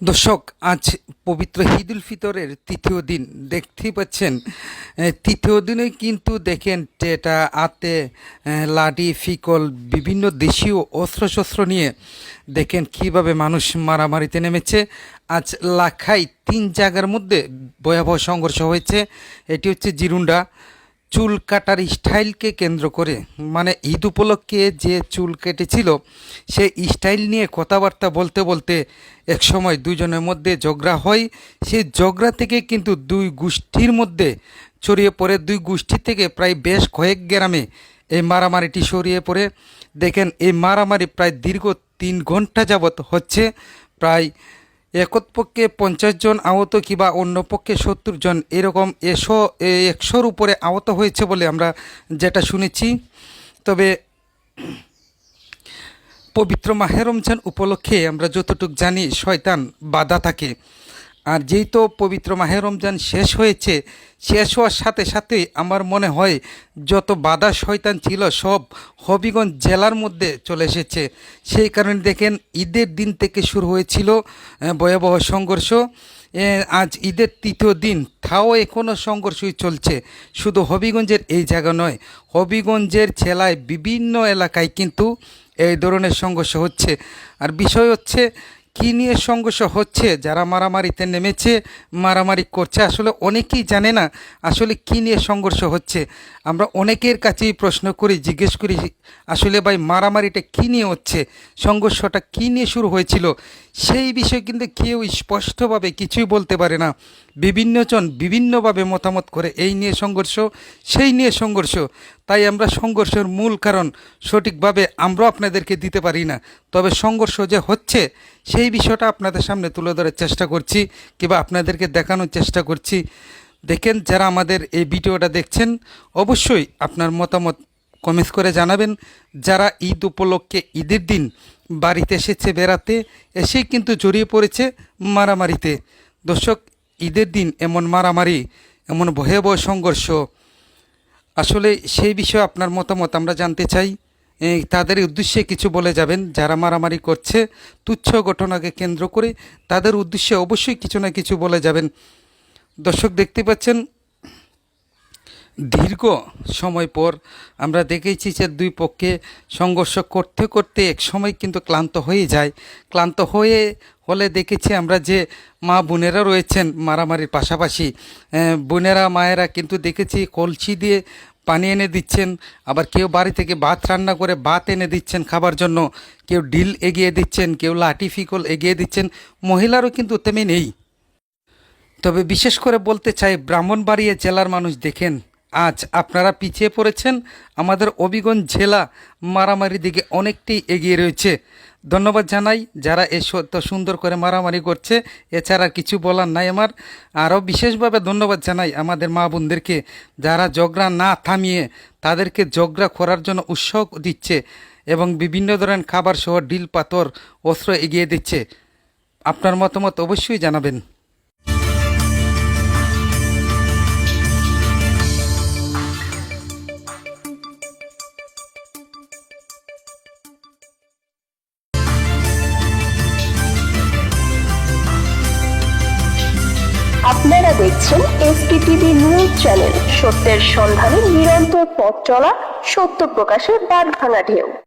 দর্শক, আজ পবিত্র ঈদ উল ফিতরের তৃতীয় দিন। দেখতেই পাচ্ছেন তৃতীয় দিনে কিন্তু দেখেন যে আতে লাঠি ফিকল, বিভিন্ন দেশীয় অস্ত্রশস্ত্র নিয়ে দেখেন কীভাবে মানুষ মারামারিতে নেমেছে। আজ লাখাই তিন জায়গার মধ্যে ভয়াবহ সংঘর্ষ হয়েছে। এটি হচ্ছে জিরুন্ডা। চুল কাটার স্টাইলকে কেন্দ্র করে মানে ঈদ উপলক্ষে যে চুল কেটেছিল সেই স্টাইল নিয়ে কথাবার্তা বলতে বলতে এক সময় দুজনের মধ্যে ঝগড়া হয়। সেই ঝগড়া থেকে কিন্তু দুই গোষ্ঠীর মধ্যে ছড়িয়ে পড়ে। দুই গোষ্ঠী থেকে প্রায় বেশ কয়েক গ্রামে এই মারামারিটি সরিয়ে পড়ে। দেখেন, এই মারামারি প্রায় দীর্ঘ তিন ঘণ্টা যাবৎ হচ্ছে। প্রায় একতপক্ষে পঞ্চাশ জন, আহত কিংবা অন্য পক্ষে সত্তর জন, এরকম এশো একশোর উপরে আহত হয়েছে বলে আমরা যেটা শুনেছি। তবে পবিত্র মাহেরমজান উপলক্ষে আমরা যতটুকু জানি, শয়তান বাধা থাকে। আর যেই তো পবিত্র মাহে রমজান শেষ হয়েছে, শেষ হওয়ার সাথে সাথেই আমার মনে হয় যত বাধা শয়তান ছিল সব হবিগঞ্জ জেলার মধ্যে চলে এসেছে। সেই কারণে দেখেন ঈদের দিন থেকে শুরু হয়েছিল ভয়াবহ সংঘর্ষ। আজ ঈদের তৃতীয় দিন, তাও এখনও সংঘর্ষই চলছে। শুধু হবিগঞ্জের এই জায়গা নয়, হবিগঞ্জের জেলায় বিভিন্ন এলাকায় কিন্তু এই ধরনের সংঘর্ষ হচ্ছে। আর বিষয় হচ্ছে কী নিয়ে সংঘর্ষ হচ্ছে? যারা মারামারিতে নেমেছে, মারামারি করছে, আসলে অনেকেই জানে না আসলে কী নিয়ে সংঘর্ষ হচ্ছে। আমরা অনেকের কাছেই প্রশ্ন করি, জিজ্ঞেস করি, আসলে ভাই মারামারিটা কী নিয়ে হচ্ছে? সংঘর্ষটা কী নিয়ে শুরু হয়েছিল? সেই বিষয়ে কিন্তু কেউ স্পষ্টভাবে কিছুই বলতে পারে না। বিভিন্নজন বিভিন্নভাবে মতামত করে এই নিয়ে সংঘর্ষ, সেই নিয়ে সংঘর্ষ। তাই আমরা সংঘর্ষের মূল কারণ সঠিকভাবে আমরাও আপনাদেরকে দিতে পারি না। তবে সংঘর্ষ যে হচ্ছে, সেই বিষয়টা আপনাদের সামনে তুলে ধরার চেষ্টা করছি কিংবা আপনাদেরকে দেখানোর চেষ্টা করছি। দেখেন, যারা আমাদের এই ভিডিওটা দেখছেন, অবশ্যই আপনার মতামত কমেন্টস করে জানাবেন। যারা ঈদ উপলক্ষে ঈদের দিন বাড়িতে এসেছে বেড়াতে, এসেই কিন্তু জড়িয়ে পড়েছে মারামারিতে। দর্শক ঈদের দিন এমন মারামারি, এমন ভয়াবহ সংঘর্ষ। আসলে সেই বিষয়ে আপনার মতামত আমরা জানতে চাই। তাদের উদ্দেশ্যে কিছু বলে যাবেন। যারা মারামারি করছে, তুচ্ছ ঘটনাকে কেন্দ্র করে তাদের উদ্দেশ্যে অবশ্যই কিছু না কিছু বলে যাবেন। দর্শক দেখতে পাচ্ছেন দীর্ঘ সময় পর আমরা দেখেছি যে দুই পক্ষে সংঘর্ষ করতে করতে এক সময় কিন্তু ক্লান্ত হয়ে যায়। ক্লান্ত হয়ে হলে দেখেছি আমরা যে মা বোনেরা রয়েছেন মারামারির পাশাপাশি বোনেরা, মায়েরা কিন্তু দেখেছি কলসি দিয়ে পানি এনে দিচ্ছেন, আবার কেউ বাড়ি থেকে ভাত রান্না করে ভাত এনে দিচ্ছেন খাবার জন্য, কেউ ডিল এগিয়ে দিচ্ছেন, কেউ লাঠি ফিকল এগিয়ে দিচ্ছেন, মহিলারও কিন্তু তেমনি নেই। তবে বিশেষ করে বলতে চাই, ব্রাহ্মণবাড়িয়া জেলার মানুষ দেখেন আজ আপনারা পিছিয়ে পড়েছেন। আমাদের অবিগঞ্জ জেলা মারামারির দিকে অনেকটাই এগিয়ে রয়েছে। ধন্যবাদ জানাই যারা এ সুন্দর করে মারামারি করছে। এছাড়া কিছু বলার নাই আমার। আরও বিশেষভাবে ধন্যবাদ জানাই আমাদের মা বোনদেরকে যারা ঝগড়া না থামিয়ে তাদেরকে ঝগড়া করার জন্য উৎসাহ দিচ্ছে এবং বিভিন্ন ধরনের খাবার সহ ডিল পাথর, অস্ত্র এগিয়ে দিচ্ছে। আপনার মতামত অবশ্যই জানাবেন। আপনারা দেখছেন এসপিটিভি নিউজ চ্যানেল সত্যের সন্ধানে নিরন্তর পথ চলা, সত্য প্রকাশের বাদ ভাঙা ঢেউ।